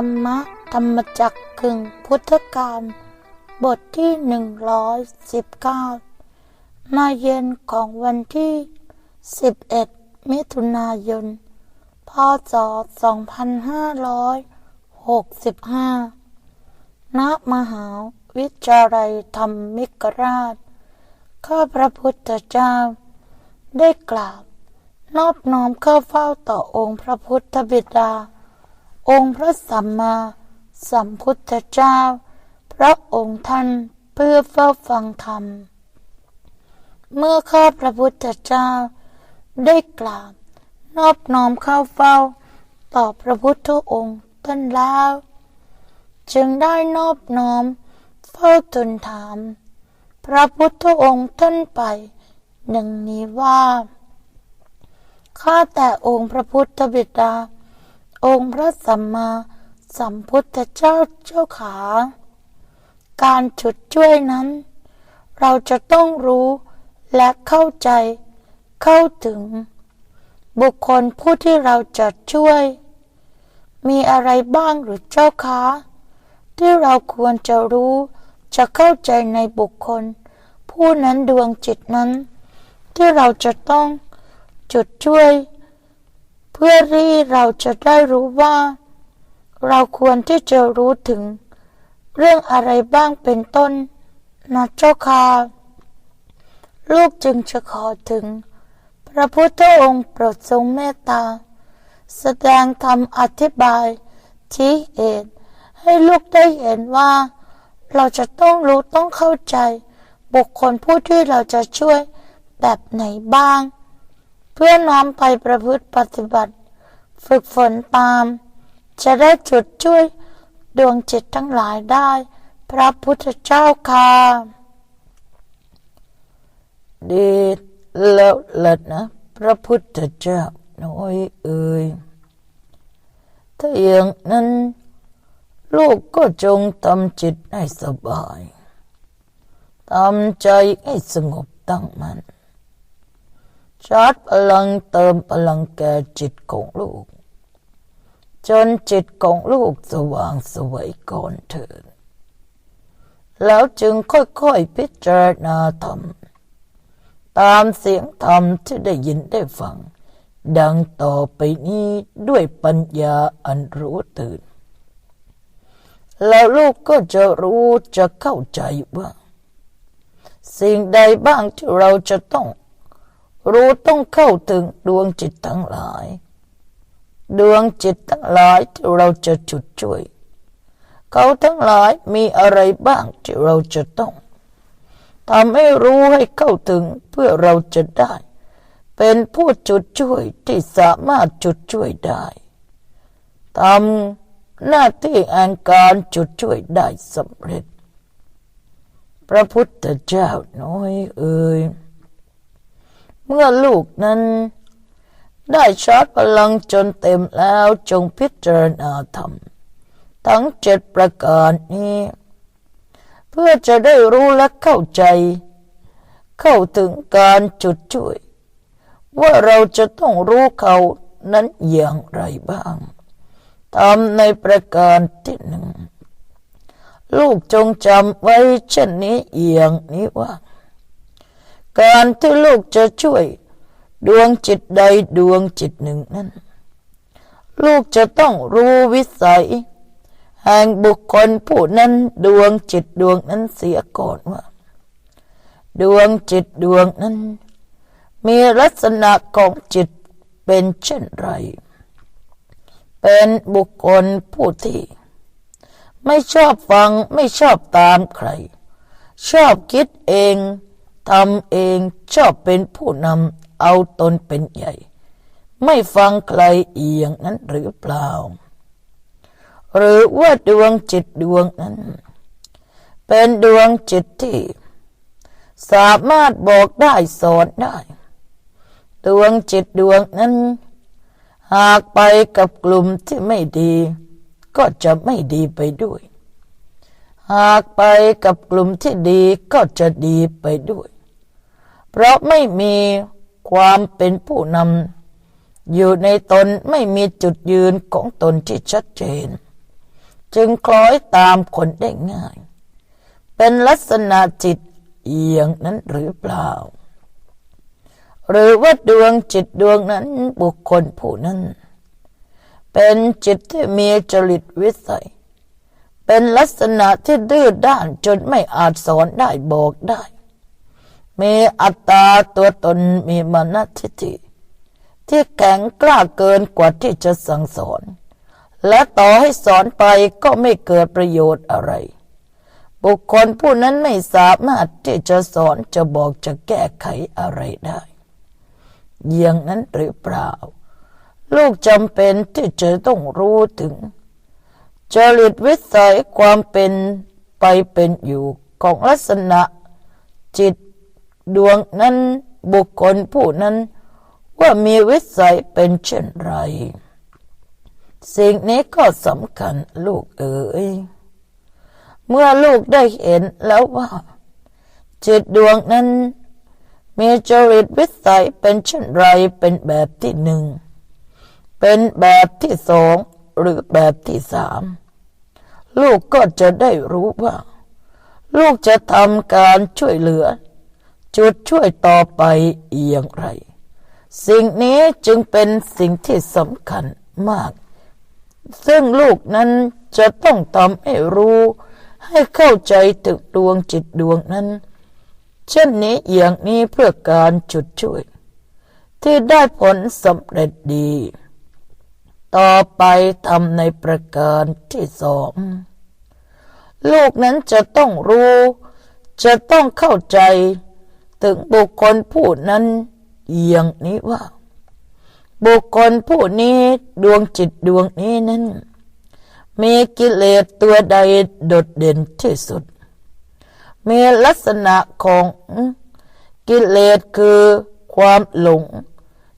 ธรรมะธรรมจักกึงพุทธการบทที่หนึ่งร้อยสิบเก้าในเย็นของวันที่สิบเอ็ดมิถุนายน พศสองพันห้าร้อยหกสิบห้าณมหาวิจาลัยธรรมิกราช ข้าพระพุทธเจ้า ได้กราบ นอบน้อมเข้าเฝ้าต่อองค์พระพุทธบิดา องค์พระสัมมาสัมพุทธเจ้า พระองค์ท่านเพื่อเฝ้าฟังธรรม เมื่อข้าพระพุทธเจ้า ได้กราบนอบน้อมเข้าเฝ้า ต่อพระพุทธองค์ท่านแล้วจึงได้นอบน้อมเฝ้าทูลถาม พระพุทธองค์ท่านไปหนึ่งนี้ว่า ข้าแต่องค์พระพุทธบิดา องค์พระสัมมาสัมพุทธเจ้าเจ้าขา การฉุดช่วยนั้น เราจะต้องรู้และเข้าใจเข้าถึง บุคคลผู้ที่เราจะช่วย มีอะไรบ้างหรือเจ้าคะที่เราควรจะรู้จะเข้าใจในบุคคล ผู้นั้นดวงจิตนั้น ที่เราจะต้องจุดช่วย พื่อที่เราจะได้รู้ว่า เราควรที่จะรู้ถึง เรื่องอะไรบ้างเป็นต้นนะเจ้าค่ะลูกจึงจะขอถึง พระพุทธองค์โปรดทรงเมตตา แสดงธรรมอธิบายชี้เหตุให้ลูกได้เห็นว่า เราจะต้องรู้ต้องเข้าใจ บุคคลผู้ที่เราจะช่วยแบบไหนบ้าง เพื่อน้อมไปประพฤติปฏิบัติ ฝึกฝนตาม จะได้จุดช่วยดวงจิตทั้งหลายได้ พระพุทธเจ้าค่ะดีแล้วล่ะนะ พระพุทธเจ้าน้อยเอ่ยถ้าอย่างนั้น ลูกก็จงทำจิตให้สบายทำใจให้สงบตั้งมัน่น ชาร์จพลังเติมพลังแก่จิตของลูก จนจิตของลูกสว่างสวยก่อนเถิดแล้วจึงค่อยๆพิจารณาธรรม ตามเสียงธรรมที่ได้ยินได้ฟัง ดังต่อไปนี้ด้วยปัญญาอันรู้ตื่น แล้วลูกก็จะรู้จะเข้าใจว่า สิ่งใดบ้างที่เราจะต้อง รู้ต้องเข้าถึงดวงจิตทั้งหลาย ดวงจิตทั้งหลายที่เราจะจุดช่วย เขาทั้งหลายมีอะไรบ้างที่เราจะต้องทำให้รู้ให้เข้าถึงเพื่อเราจะได้ เป็นผู้จุดช่วยที่สามารถจุดช่วยได้ทำหน้าที่อันการจุดช่วยได้สำเร็จ พระพุทธเจ้าน้อยเอ่ย เมื่อลูกนั้น ได้ชาร์จพลังจนเต็มแล้วจงพิจารณาธรรม ทั้งเจ็ดประการนี้ เพื่อจะได้รู้และเข้าใจ เข้าถึงการจุดช่วย ว่าเราจะต้องรู้เขานั้นอย่างไรบ้างทำในประการที่หนึ่ง ลูกจงจำไว้เช่นนี้อย่างนี้ว่า การที่ลูกจะช่วย ดวงจิตใดดวงจิตหนึ่งนั้น ลูกจะต้องรู้วิสัย แห่งบุคคลผู้นั้นดวงจิตดวงนั้นเสียก่อนว่า ดวงจิตดวงนั้น มีลักษณะของจิตเป็นเช่นไร เป็นบุคคลผู้ที่ไม่ชอบฟังไม่ชอบตามใคร ชอบคิดเอง ทำเองชอบเป็นผู้นำเอาตนเป็นใหญ่ ไม่ฟังใครเอียงนั้นหรือเปล่า หรือว่าดวงจิตดวงนั้น เป็นดวงจิตที่ สามารถบอกได้สอนได้ ดวงจิตดวงนั้น หากไปกับกลุ่มที่ไม่ดี ก็จะไม่ดีไปด้วยหากไปกับกลุ่มที่ดีก็จะดีไปด้วย เพราะไม่มีความเป็นผู้นำอยู่ในตนไม่มีจุดยืนของตนที่ชัดเจน จึงคล้อยตามคนได้ง่าย เป็นลักษณะจิตเอียงนั้นหรือเปล่า หรือว่าดวงจิตดวงนั้นบุคคลผู้นั้น เป็นจิตที่มีจริตวิสัย เป็นลักษณะที่ดื้อด้านจนไม่อาจสอนได้บอกได้ มีอัตตาตัวตนมีมานทิฏฐิที่แข็งกล้าเกินกว่าที่จะสั่งสอน และต่อให้สอนไปก็ไม่เกิดประโยชน์อะไร บุคคลผู้นั้นไม่สามารถที่จะสอนจะบอกจะแก้ไขอะไรได้อย่างนั้นหรือเปล่า ลูกจำเป็นที่จะต้องรู้ถึง จริตวิสัยความเป็นไปเป็นอยู่ของลักษณะ จิต ดวงนั้นบุคคลผู้นั้น ว่ามีวิสัยเป็นเช่นไร สิ่งนี้ก็สำคัญลูกเอ๋ยเมื่อลูกได้เห็นแล้วว่าจิตดวงนั้น มีจริตวิสัยเป็นเช่นไรเป็นแบบที่หนึ่ง เป็นแบบที่สองหรือแบบที่สาม ลูกก็จะได้รู้ว่า ลูกจะทำการช่วยเหลือ จุดช่วยต่อไปอย่างไร สิ่งนี้จึงเป็นสิ่งที่สำคัญมาก ซึ่งลูกนั้นจะต้องทำให้รู้ ให้เข้าใจถึงดวงจิตดวงนั้น เช่นนี้อย่างนี้เพื่อการจุดช่วย ที่ได้ผลสำเร็จดี ต่อไปทำในประการที่สองลูกนั้นจะต้องรู้ จะต้องเข้าใจ ถึงบุคคลผู้นั้นอย่างนี้ว่า บุคคลผู้นี้ดวงจิตดวงนี้นั้น มีกิเลสตัวใดโดดเด่นที่สุด มีลักษณะของกิเลสคือความหลง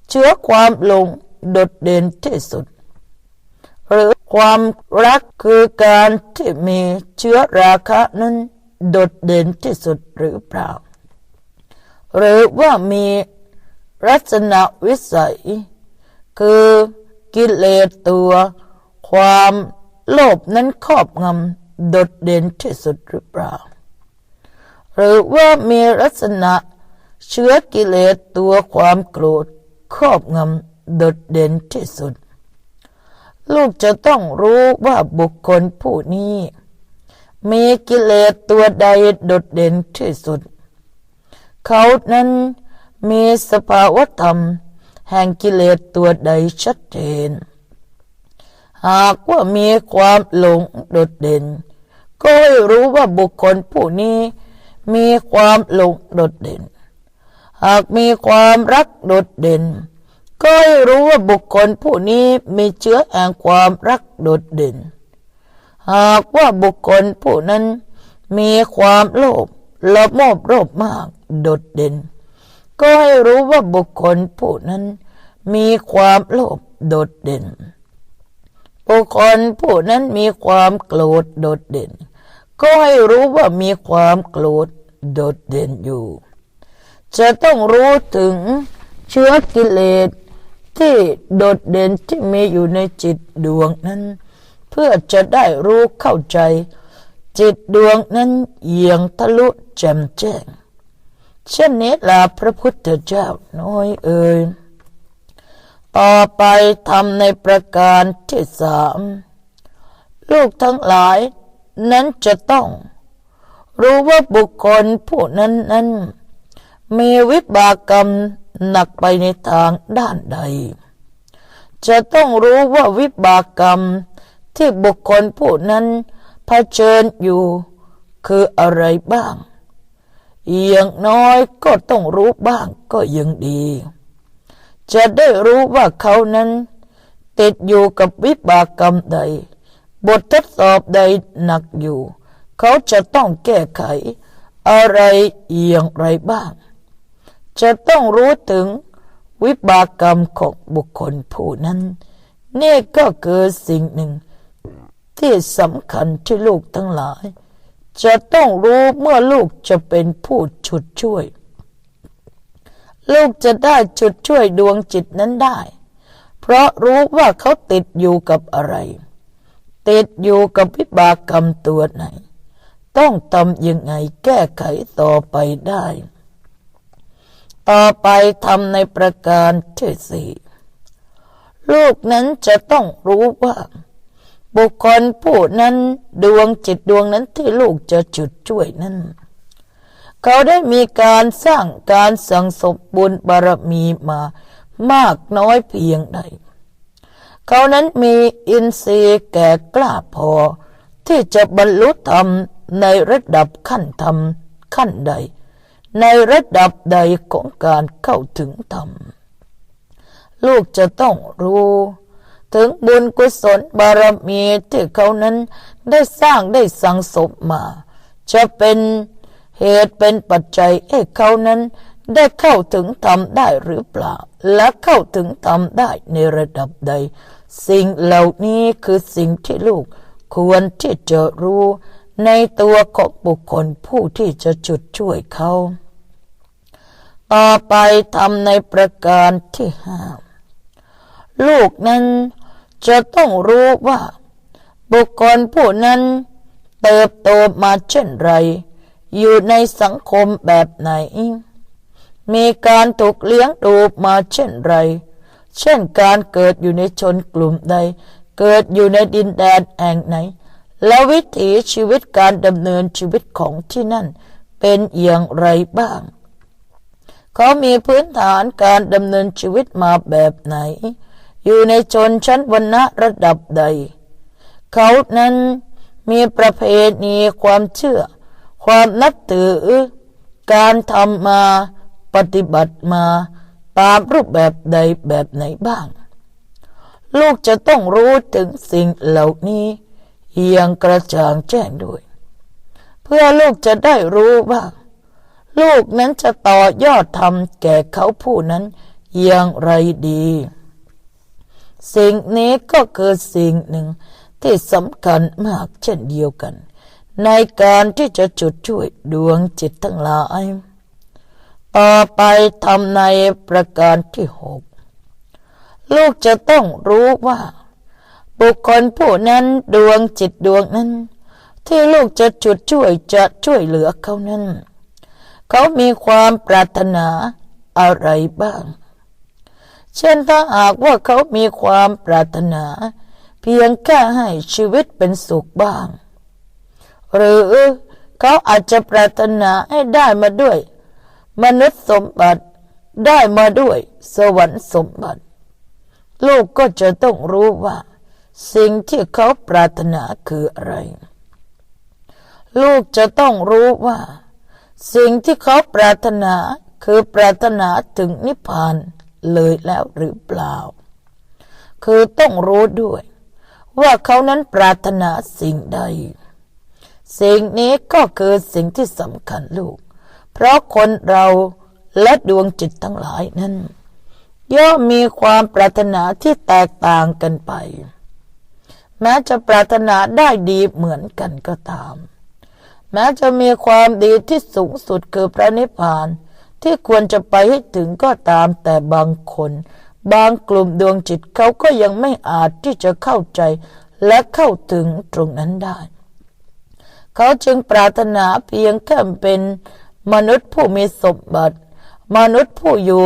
เชื้อความหลงโดดเด่นที่สุด หรือความรักคือการที่มีเชื้อราคะนั้นโดดเด่นที่สุดหรือเปล่า หรือว่ามีลักษณะวิสัย คือกิเลสตัว ความโลภนั้นครอบงำโดดเด่นที่สุดหรือเปล่า หรือว่ามีลักษณะเชื้อกิเลสตัวความโกรธครอบงำโดดเด่นที่สุด ลูกจะต้องรู้ว่าบุคคลผู้นี้ มีกิเลสตัวใดโดดเด่นที่สุด เขานั้นมีสภาวธรรม แห่งกิเลสตัวใดชัดเจน หากว่ามีความหลงโดดเด่น ก็ให้รู้ว่าบุคคลผู้นี้มีความหลงโดดเด่น หากมีความรักโดดเด่น ก็ให้รู้ว่าบุคคลผู้นี้มีเชื้อแห่งความรักโดดเด่น หากว่าบุคคลผู้นั้นมีความโลภ ละโมบโลภมากโดดเด่น ก็ให้รู้ว่าบุคคลผู้นั้น มีความโลภโดดเด่น บุคคลผู้นั้นมีความโกรธโดดเด่น ก็ให้รู้ว่ามีความโกรธโดดเด่นอยู่ จะต้องรู้ถึงเชื้อกิเลสที่โดดเด่นที่มีอยู่ในจิตดวงนั้น เพื่อจะได้รู้เข้าใจ จิตดวงนั้นเยียงทะลุแจ่มแจ้ง เช่นนี้ลาพระพุทธเจ้าน้อยเอ่ยต่อไปทำในประการที่สามลูกทั้งหลายนั้นจะต้อง รู้ว่าบุคคลผู้นั้นนั้น มีวิบากกรรมหนักไปในทางด้านใด จะต้องรู้ว่าวิบากกรรมที่บุคคลผู้นั้น เผชิญอยู่ คืออะไรบ้าง อย่างน้อยก็ต้องรู้บ้างก็ยังดี จะได้รู้ว่าเขานั้น ติดอยู่กับวิบากกรรมใด บททดสอบใดหนักอยู่ เขาจะต้องแก้ไข อะไรอย่างไรบ้าง จะต้องรู้ถึงวิบากกรรมของบุคคลผู้นั้น นี่ก็คือสิ่งหนึ่ง ที่สำคัญที่ลูกทั้งหลาย จะต้องรู้เมื่อลูกจะเป็นผู้ฉุดช่วย ลูกจะได้ฉุดช่วยดวงจิตนั้นได้ เพราะรู้ว่าเขาติดอยู่กับอะไร ติดอยู่กับวิบากกรรมตัวไหน ต้องทำยังไงแก้ไขต่อไปได้ ต่อไปทำในประการที่สี่ลูกนั้นจะต้องรู้ว่า บุคคลผู้นั้นดวงจิตดวงนั้นที่ลูกจะจุดช่วยนั้น เขาได้มีการสร้างการสังสมบุญบารมีมามากน้อยเพียงใด เขานั้นมีอินทรีย์แก่กล้าพอ ที่จะบรรลุธรรมในระดับขั้นธรรมขั้นใด ในระดับใดของการเข้าถึงธรรม ลูกจะต้องรู้ ถึงบุญกุศลบารมีที่เขานั้นได้สร้างได้สังสมมา จะเป็นเหตุเป็นปัจจัยให้เขานั้นได้เข้าถึงธรรมได้หรือเปล่า และเข้าถึงธรรมได้ในระดับใด สิ่งเหล่านี้คือสิ่งที่ลูกควรที่จะรู้ในตัวของบุคคลผู้ที่จะจุดช่วยเขา ต่อไปทำในประการที่ห้าลูกนั้น จะต้องรู้ว่า บุคคลผู้นั้นเติบโตมาเช่นไร อยู่ในสังคมแบบไหน มีการถูกเลี้ยงดูมาเช่นไร เช่นการเกิดอยู่ในชนกลุ่มใด เกิดอยู่ในดินแดนแห่งไหน แล้ววิถีชีวิตการดำเนินชีวิตของที่นั่น เป็นอย่างไรบ้าง เขามีพื้นฐานการดำเนินชีวิตมาแบบไหน อยู่ในชนชั้นวรรณะระดับใด เขานั้นมีประเพณีความเชื่อ ความนับถือ การทำมาปฏิบัติมาตามรูปแบบใดแบบไหนบ้าง ลูกจะต้องรู้ถึงสิ่งเหล่านี้อย่างกระจ่างแจ้งด้วย เพื่อลูกจะได้รู้ว่า ลูกนั้นจะต่อยอดทำแก่เขาผู้นั้นอย่างไรดี สิ่งนี้ก็คือสิ่งหนึ่งที่สำคัญมากเช่นเดียวกัน ในการที่จะจุดช่วยดวงจิตทั้งหลาย ต่อไปทำในประการที่หกลูกจะต้องรู้ว่า บุคคลผู้นั้นดวงจิตดวงนั้น ที่ลูกจะจุดช่วยจะช่วยเหลือเขานั้น เขามีความปรารถนาอะไรบ้าง เช่นถ้าหากว่าเขามีความปรารถนา เพียงแค่ให้ชีวิตเป็นสุขบ้าง หรือเขาอาจจะปรารถนาให้ได้มาด้วย มนุษย์สมบัติได้มาด้วยสวรรค์สมบัติ ลูกก็จะต้องรู้ว่า สิ่งที่เขาปรารถนาคืออะไร ลูกจะต้องรู้ว่า สิ่งที่เขาปรารถนาคือปรารถนาถึงนิพพาน เลยแล้วหรือเปล่า คือต้องรู้ด้วย ว่าเขานั้นปรารถนาสิ่งใด สิ่งนี้ก็คือสิ่งที่สำคัญลูก เพราะคนเราและดวงจิตทั้งหลายนั้น ย่อมมีความปรารถนาที่แตกต่างกันไป แม้จะปรารถนาได้ดีเหมือนกันก็ตาม แม้จะมีความดีที่สูงสุดคือพระนิพพาน ที่ควรจะไปให้ถึงก็ตามแต่บางคน บางกลุ่มดวงจิตเขาก็ยังไม่อาจที่จะเข้าใจและเข้าถึงตรงนั้นได้ เขาจึงปรารถนาเพียงแค่เป็นมนุษย์ผู้มีสมบัติ มนุษย์ผู้อยู่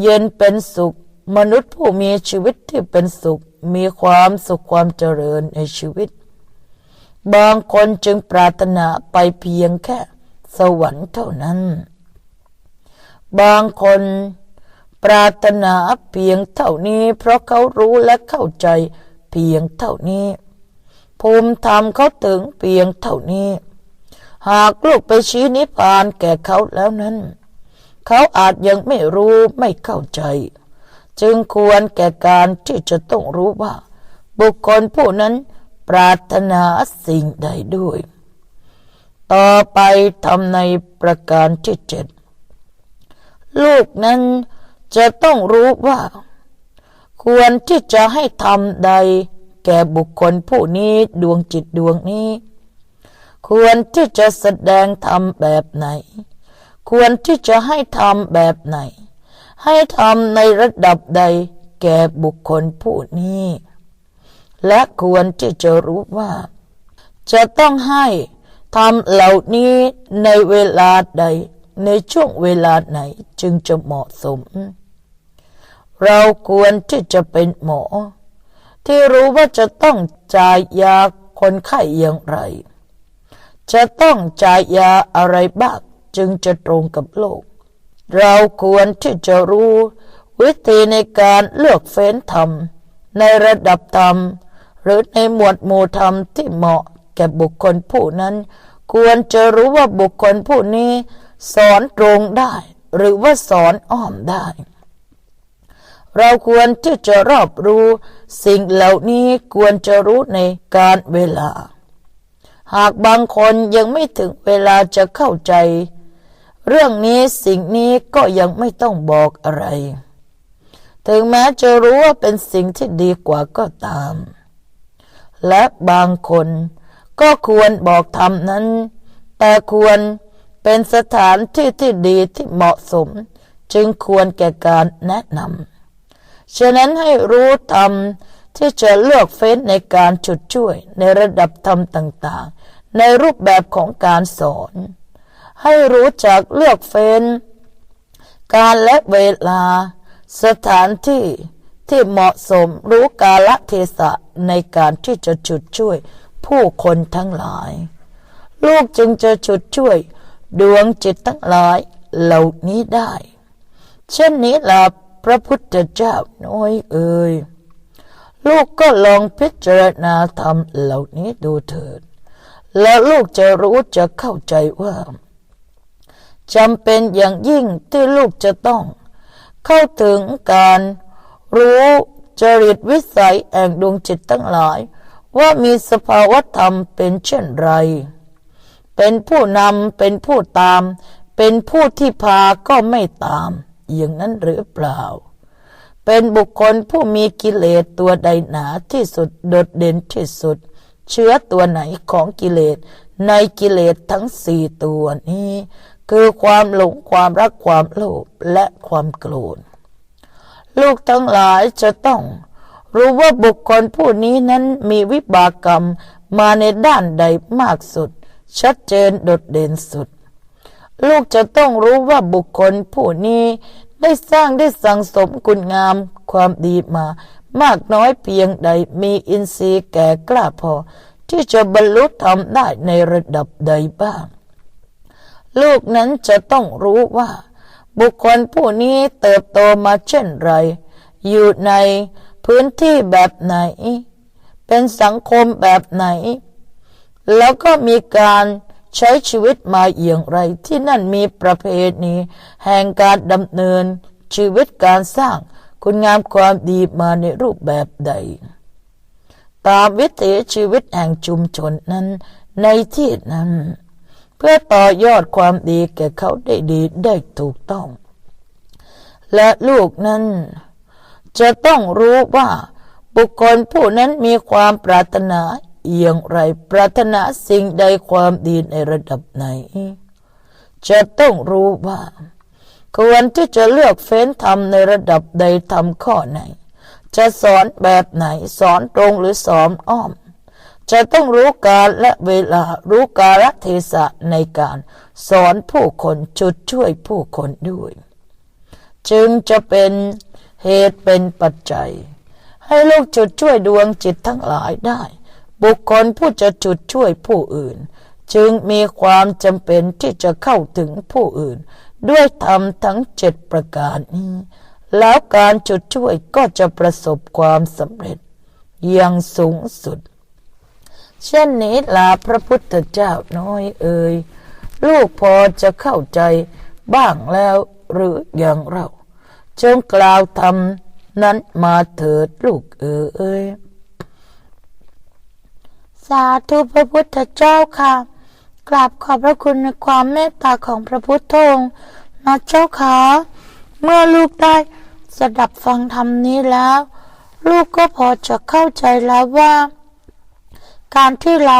เย็นเป็นสุข มนุษย์ผู้มีชีวิตที่เป็นสุข มีความสุขความเจริญในชีวิต บางคนจึงปรารถนาไปเพียงแค่ สวรรค์เท่านั้น บางคน ปรารถนาเพียงเท่านี้ เพราะเขารู้และเข้าใจเพียงเท่านี้ ภูมิธรรมเขาถึงเพียงเท่านี้ หากลูกไปชี้นิพพานแก่เขาแล้วนั้น เขาอาจยังไม่รู้ไม่เข้าใจ จึงควรแก่การที่จะต้องรู้ว่า บุคคลผู้นั้นปรารถนาสิ่งใดด้วย ต่อไปทำในประการที่เจ็ด ลูกนั้นจะต้องรู้ว่า ควรที่จะให้ทำใด แก่บุคคลผู้นี้ดวงจิตดวงนี้ ควรที่จะแสดงธรรมแบบไหน ควรที่จะให้ทำแบบไหน ให้ทำในระดับใด แก่บุคคลผู้นี้ และควรที่จะรู้ว่า จะต้องให้ทำเหล่านี้ในเวลาใด ในช่วงเวลาไหนจึงจะเหมาะสม เราควรที่จะเป็นหมอ ที่รู้ว่าจะต้องจ่ายยาคนไข้อย่างไร จะต้องจ่ายยาอะไรบ้างจึงจะตรงกับโลก เราควรที่จะรู้ วิธีในการเลือกเฟ้นธรรม ในระดับธรรม หรือในหมวดหมู่ธรรมที่เหมาะแก่บุคคลผู้นั้น ควรจะรู้ว่าบุคคลผู้นี้ สอนตรงได้ หรือว่าสอนอ้อมได้ เราควรที่จะรอบรู้สิ่งเหล่านี้ควรจะรู้ในการเวลา หากบางคนยังไม่ถึงเวลาจะเข้าใจ เรื่องนี้สิ่งนี้ก็ยังไม่ต้องบอกอะไร ถึงแม้จะรู้ว่าเป็นสิ่งที่ดีกว่าก็ตาม และบางคนก็ควรบอกธรรมนั้น แต่ควร เป็นสถานที่ที่ดีที่เหมาะสม จึงควรแก่การแนะนำฉะนั้นให้รู้ธรรมที่จะเลือกเฟ้นในการจุดช่วยในระดับธรรมต่างๆ ในรูปแบบของการสอน ให้รู้จักเลือกเฟ้น การและเวลา สถานที่ที่เหมาะสมรู้กาลเทศะในการที่จะจุดช่วยผู้คนทั้งหลาย ลูกจึงจะจุดช่วย ดวงจิตทั้งหลายเหล่านี้ได้ เช่นนี้ล่ะพระพุทธเจ้าน้อยเอ่ยลูกก็ลองพิจารณาธรรมเหล่านี้ดูเถิด แล้วลูกจะรู้จะเข้าใจว่าจำเป็นอย่างยิ่งที่ลูกจะต้อง เข้าถึงการรู้จริตวิสัยแห่งดวงจิตทั้งหลาย ว่ามีสภาวะธรรมเป็นเช่นไร เป็นผู้นำเป็นผู้ตาม เป็นผู้ที่พาก็ไม่ตาม อย่างนั้นหรือเปล่า เป็นบุคคลผู้มีกิเลสตัวใดหนาที่สุดโดดเด่นที่สุด เชื้อตัวไหนของกิเลส ในกิเลสทั้งสี่ตัวนี้ คือความหลงความรักความโลภและความโกรธลูกทั้งหลายจะต้อง รู้ว่าบุคคลผู้นี้นั้นมีวิบากกรรมมาในด้านใดมากสุด ชัดเจนโดดเด่นสุด ลูกจะต้องรู้ว่าบุคคลผู้นี้ได้สร้างได้สั่งสมคุณงามความดีมา มากน้อยเพียงใดมีอินทรีย์แก่กล้าพอ ที่จะบรรลุธรรมได้ในระดับใดบ้าง ลูกนั้นจะต้องรู้ว่า บุคคลผู้นี้เติบโตมาเช่นไร อยู่ในพื้นที่แบบไหน เป็นสังคมแบบไหน แล้วก็มีการใช้ชีวิตมาอย่างไร ที่นั่นมีประเพณีแห่งการดำเนินชีวิตการสร้างคุณงามความดีมาในรูปแบบใด ตามวิถีชีวิตแห่งชุมชนนั้นในที่นั้น เพื่อต่อยอดความดีแก่เขาได้ดีได้ถูกต้อง และลูกนั้น จะต้องรู้ว่าบุคคลผู้นั้นมีความปรารถนา อย่างไรปรารถนาสิ่งใดความดีในระดับไหน จะต้องรู้ว่า ควรที่จะเลือกเฟ้นทำในระดับใดทำข้อไหน จะสอนแบบไหนสอนตรงหรือสอนอ้อม จะต้องรู้การและเวลารู้กาลเทศะในการสอนผู้คนจุดช่วยผู้คนด้วย จึงจะเป็นเหตุเป็นปัจจัย ให้ลูกจุดช่วยดวงจิตทั้งหลายได้ บุคคลผู้จะจุดช่วยผู้อื่น จึงมีความจำเป็นที่จะเข้าถึงผู้อื่น ด้วยธรรมทั้งเจ็ดประการนี้ แล้วการจุดช่วยก็จะประสบความสำเร็จ อย่างสูงสุด เช่นนี้ลาพระพุทธเจ้าน้อยเอ่ยลูกพอจะเข้าใจบ้างแล้วหรืออย่างเราจงกล่าวธรรมนั้นมาเถิดลูกเอ๋ย สาธุพระพุทธเจ้าค่ะ กราบขอบพระคุณในความเมตตาของพระพุทธองค์นะเจ้าค่ะเมื่อลูกได้สดับฟังธรรมนี้แล้ว ลูกก็พอจะเข้าใจแล้วว่า การที่เรา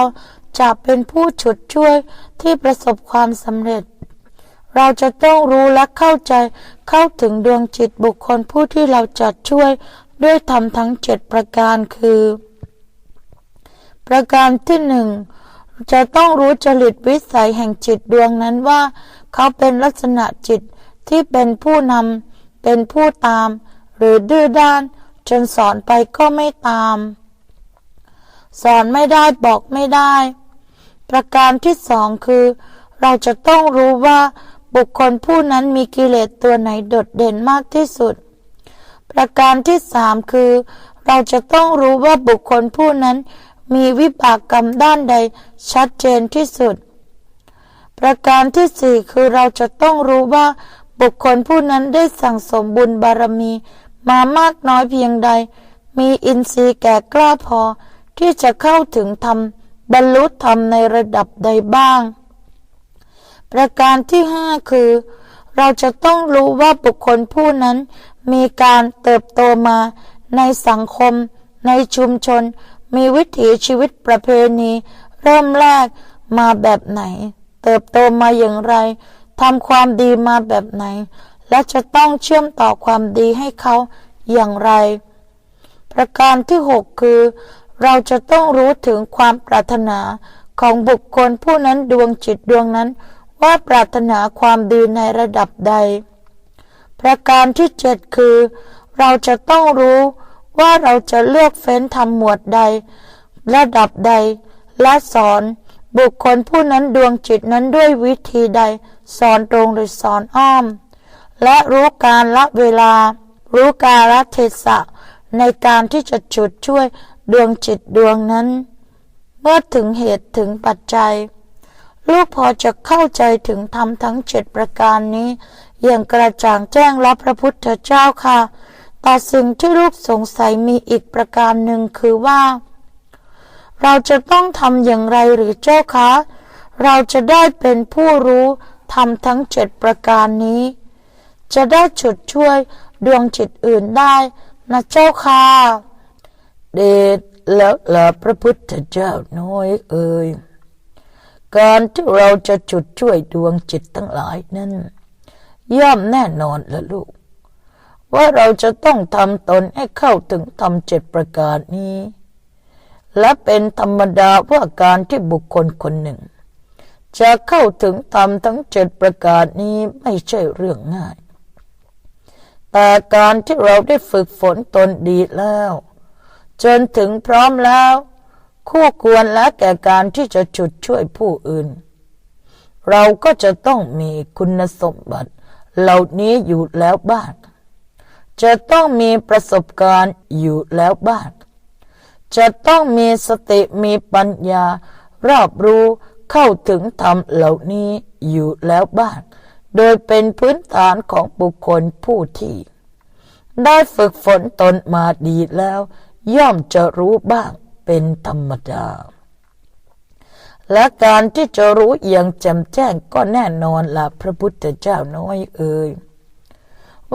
จะเป็นผู้ฉุดช่วยที่ประสบความสำเร็จ เราจะต้องรู้และเข้าใจเข้าถึงดวงจิตบุคคลผู้ที่เราจัดช่วยด้วยธรรมทั้งเจ็ดประการคือ ประการที่หนึ่งจะต้องรู้จริตวิสัยแห่งจิตดวงนั้นว่า เขาเป็นลักษณะจิตที่เป็นผู้นำเป็นผู้ตาม หรือดื้อด้าน จนสอนไปก็ไม่ตาม สอนไม่ได้บอกไม่ได้ ประการที่สองคือ เราจะต้องรู้ว่าบุคคลผู้นั้นมีกิเลสตัวไหนโดดเด่นมากที่สุด ประการที่สามคือ เราจะต้องรู้ว่าบุคคลผู้นั้น มีวิบากกรรมด้านใดชัดเจนที่สุด ประการที่สี่คือเราจะต้องรู้ว่าบุคคลผู้นั้นได้สั่งสมบุญบารมีมามากน้อยเพียงใด มีอินทรีย์แก่กล้าพอที่จะเข้าถึงธรรมบรรลุธรรมในระดับใดบ้าง ประการที่ห้าคือ เราจะต้องรู้ว่าบุคคลผู้นั้นมีการเติบโตมาในสังคม ในชุมชน มีวิถีชีวิตประเพณี เริ่มแรกมาแบบไหน เติบโตมาอย่างไรทำความดีมาแบบไหน และจะต้องเชื่อมต่อความดีให้เขาอย่างไร ประการที่หกคือ เราจะต้องรู้ถึงความปรารถนาของบุคคลผู้นั้นดวงจิตดวงนั้น ว่าปรารถนาความดีในระดับใด ประการที่เจ็ดคือ เราจะต้องรู้ ว่าเราจะเลือกเฟ้นทำหมวดใด ระดับใด และสอนบุคคลผู้นั้นดวงจิตนั้นด้วยวิธีใด สอนตรงหรือสอนอ้อม และรู้การละเวลา รู้กาลเทศะ ในการที่จะจุดช่วยดวงจิตดวงนั้น เมื่อถึงเหตุถึงปัจจัย ลูกพอจะเข้าใจถึงธรรมทั้งเจ็ดประการนี้ อย่างกระจ่างแจ้งและพระพุทธเจ้าค่ะ แต่สิ่งที่ลูกสงสัยมีอีกประการหนึ่งคือว่า เราจะต้องทำอย่างไรหรือเจ้าคะ เราจะได้เป็นผู้รู้ทำทั้งเจ็ดประการนี้ จะได้ฉุดช่วยดวงจิตอื่นได้นะเจ้าค่ะ เดชแล้วล่ะพระพุทธเจ้าน้อยเอ่ยการที่เราจะจุดช่วยดวงจิตทั้งหลายนั้นย่อมแน่นอนละลูก ว่าเราจะต้องทำตนให้เข้าถึงธรรมเจ็ดประการนี้ และเป็นธรรมดาว่าการที่บุคคลคนหนึ่ง จะเข้าถึงธรรมทั้งเจ็ดประการนี้ไม่ใช่เรื่องง่าย แต่การที่เราได้ฝึกฝนตนดีแล้ว จนถึงพร้อมแล้ว คู่ควรและแก่การที่จะจุดช่วยผู้อื่น เราก็จะต้องมีคุณสมบัติ เหล่านี้อยู่แล้วบ้าง จะต้องมีประสบการณ์อยู่แล้วบ้าง จะต้องมีสติมีปัญญา รอบรู้เข้าถึงธรรมเหล่านี้อยู่แล้วบ้าง โดยเป็นพื้นฐานของบุคคลผู้ที่ ได้ฝึกฝนตนมาดีแล้ว ย่อมจะรู้บ้างเป็นธรรมดา และการที่จะรู้อย่างแจ่มแจ้งก็แน่นอนละพระพุทธเจ้าน้อยเอ่ย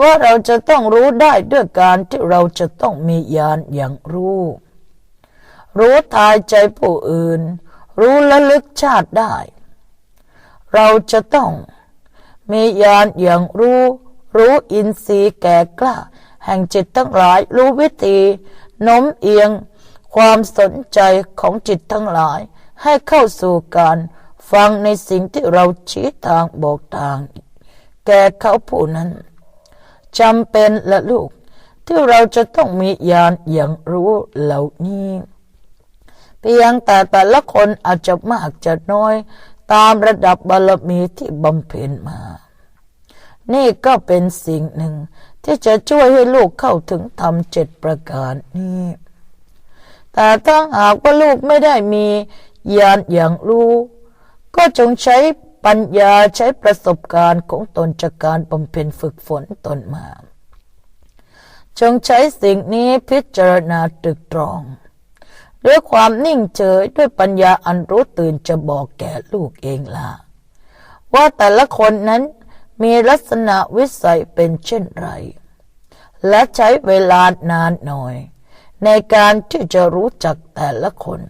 ว่าเราจะต้องรู้ได้ด้วยการที่เราจะต้องมีญาณอย่างรู้ รู้ทายใจผู้อื่น รู้ละลึกชาติได้ เราจะต้องมีญาณอย่างรู้ รู้อินทรีย์แก่กล้า แห่งจิตทั้งหลาย รู้วิธีโน้มเอียง ความสนใจของจิตทั้งหลาย ให้เข้าสู่การฟังในสิ่งที่เราชี้ทางบอกทาง แก่เขาผู้นั้น จำเป็นละลูก ที่เราจะต้องมีญาณอย่างรู้เหล่านี้ เพียงแต่แต่ละคนอาจจะมากจะน้อยตามระดับบารมีที่บำเพ็ญมา นี่ก็เป็นสิ่งหนึ่งที่จะช่วยให้ลูกเข้าถึงธรรมเจ็ดประการนี้ แต่ถ้าหากว่าลูกไม่ได้มีญาณอย่างรู้ ก็จงใช้ ปัญญาใช้ประสบการณ์ของตนจากการบำเพ็ญฝึกฝนตนมา จงใช้สิ่งนี้พิจารณาตรึกตรอง ด้วยความนิ่งเฉยด้วยปัญญาอันรู้ตื่นจะบอกแก่ลูกเองละว่าแต่ละคนนั้นมีลักษณะวิสัยเป็นเช่นไร และใช้เวลานานหน่อย ในการที่จะรู้จักแต่ละคน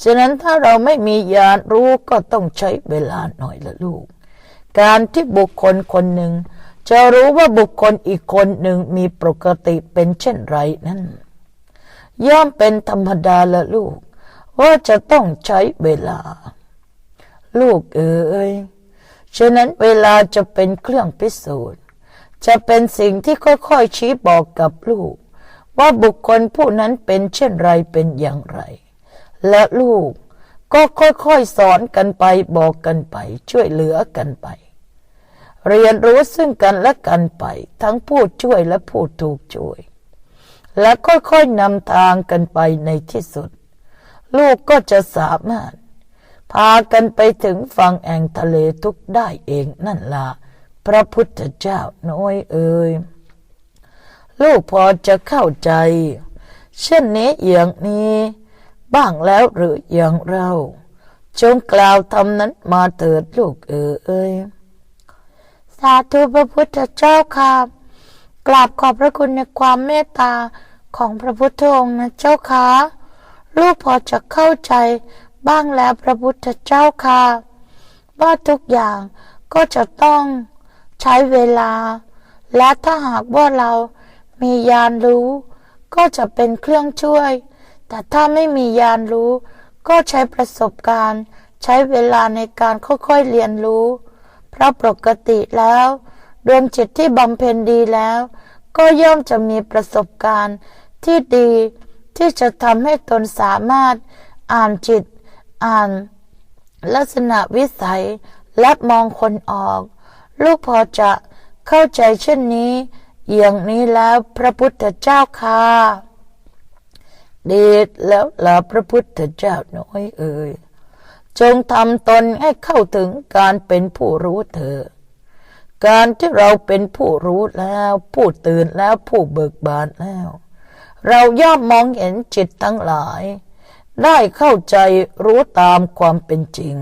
ฉะนั้นถ้าเราไม่มีญาณรู้ก็ต้องใช้เวลาหน่อยละลูก การที่บุคคลคนหนึ่ง จะรู้ว่าบุคคลอีกคนหนึ่งมีปกติเป็นเช่นไรนั้น ย่อมเป็นธรรมดาละลูก ว่าจะต้องใช้เวลา ลูกเอ๋ยฉะนั้นเวลาจะเป็นเครื่องพิสูจน์ จะเป็นสิ่งที่ค่อยๆชี้บอกกับลูก ว่าบุคคลผู้นั้นเป็นเช่นไรเป็นอย่างไร และลูกก็ค่อยๆสอนกันไปบอกกันไป ช่วยเหลือกันไป เรียนรู้ซึ่งกันและกันไป ทั้งผู้ช่วยและผู้ถูกช่วย และค่อยๆนำทางกันไปในที่สุด ลูกก็จะสามารถ พากันไปถึงฝั่งแอ่งทะเลทุกได้เองนั่นละพระพุทธเจ้าน้อยเอ่ยลูกพอจะเข้าใจ เช่นนี้อย่างนี้ บ้างแล้วหรืออย่างเราจงกล่าวทำนั้นมาเถิดลูกเอ๋ยสาธุพระพุทธเจ้าค่ะกราบขอบพระคุณในความเมตตาของพระพุทธองค์นะเจ้าค่ะลูกพอจะเข้าใจบ้างแล้วพระพุทธเจ้าค่ะว่าทุกอย่างก็จะต้องใช้เวลา และถ้าหากว่าเรามียานรู้ ก็จะเป็นเครื่องช่วย แต่ถ้าไม่มียานรู้ ก็ใช้ประสบการณ์ ใช้เวลาในการค่อยๆเรียนรู้ เพราะปกติแล้ว ดวงจิตที่บำเพ็ญดีแล้ว ก็ย่อมจะมีประสบการณ์ที่ดี ที่จะทำให้ตนสามารถ อ่านจิต อ่าน ลักษณะวิสัยและมองคนออก ลูกพอจะเข้าใจเช่นนี้ อย่างนี้แล้วพระพุทธเจ้าค่ะ ดีแล้วล่ะพระพุทธเจ้าน้อยเอ่ยจงทำตนให้เข้าถึงการเป็นผู้รู้เถอะการที่เราเป็นผู้รู้แล้ว ผู้ตื่นแล้วผู้เบิกบานแล้ว เราย่อมมองเห็นจิตทั้งหลาย ได้เข้าใจรู้ตามความเป็นจริง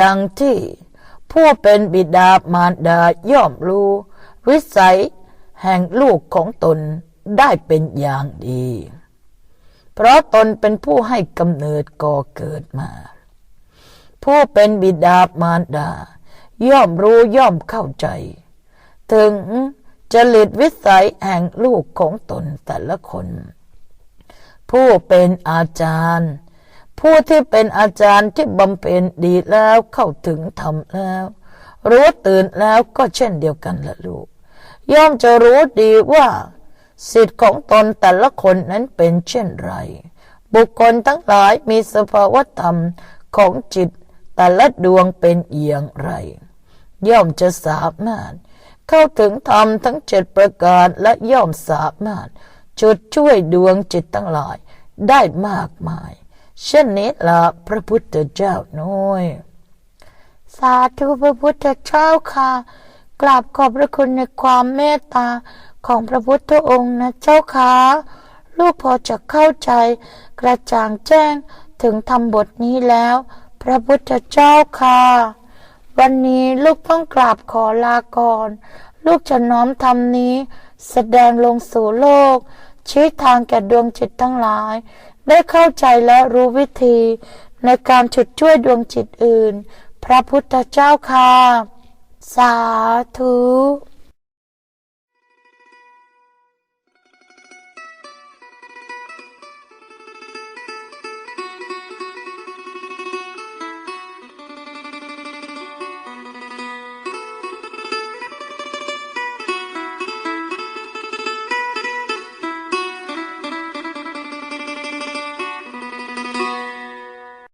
ดังที่ผู้เป็นบิดามารดาย่อมรู้ วิสัยแห่งลูกของตนได้เป็นอย่างดี เพราะตนเป็นผู้ให้กำเนิดก่อเกิดมา ผู้เป็นบิดามารดา ย่อมรู้ย่อมเข้าใจ ถึงจริตวิสัยแห่งลูกของตนแต่ละคน ผู้เป็นอาจารย์ ผู้ที่เป็นอาจารย์ที่บำเพ็ญดีแล้วเข้าถึงธรรมแล้วรู้ตื่นแล้วก็เช่นเดียวกันละลูก ย่อมจะรู้ดีว่า สิทธิ์ของตนแต่ละคนนั้นเป็นเช่นไร บุคคลทั้งหลายมีสภาวธรรมของจิตแต่ละดวงเป็นอย่างไร ย่อมจะสามารถ เข้าถึงธรรมทั้งเจ็ดประการและย่อมสามารถจุดช่วยดวงจิตทั้งหลายได้มากมาย เช่นนี้ละพระพุทธเจ้าน้อย สาธุพระพุทธเจ้าค่ะ กราบขอบพระคุณในความเมตตาของพระพุทธองค์นะเจ้าค่ะลูกพอจะเข้าใจกระจ่างแจ้งถึงธรรมบทนี้แล้ว พระพุทธเจ้าค่ะ วันนี้ลูกต้องกราบขอลาก่อน ลูกจะน้อมธรรมนี้ แสดงลงสู่โลก ชี้ทางแก่ดวงจิตทั้งหลาย ได้เข้าใจและรู้วิธี ในการฉุดช่วยดวงจิตอื่น พระพุทธเจ้าค่ะ สาธุ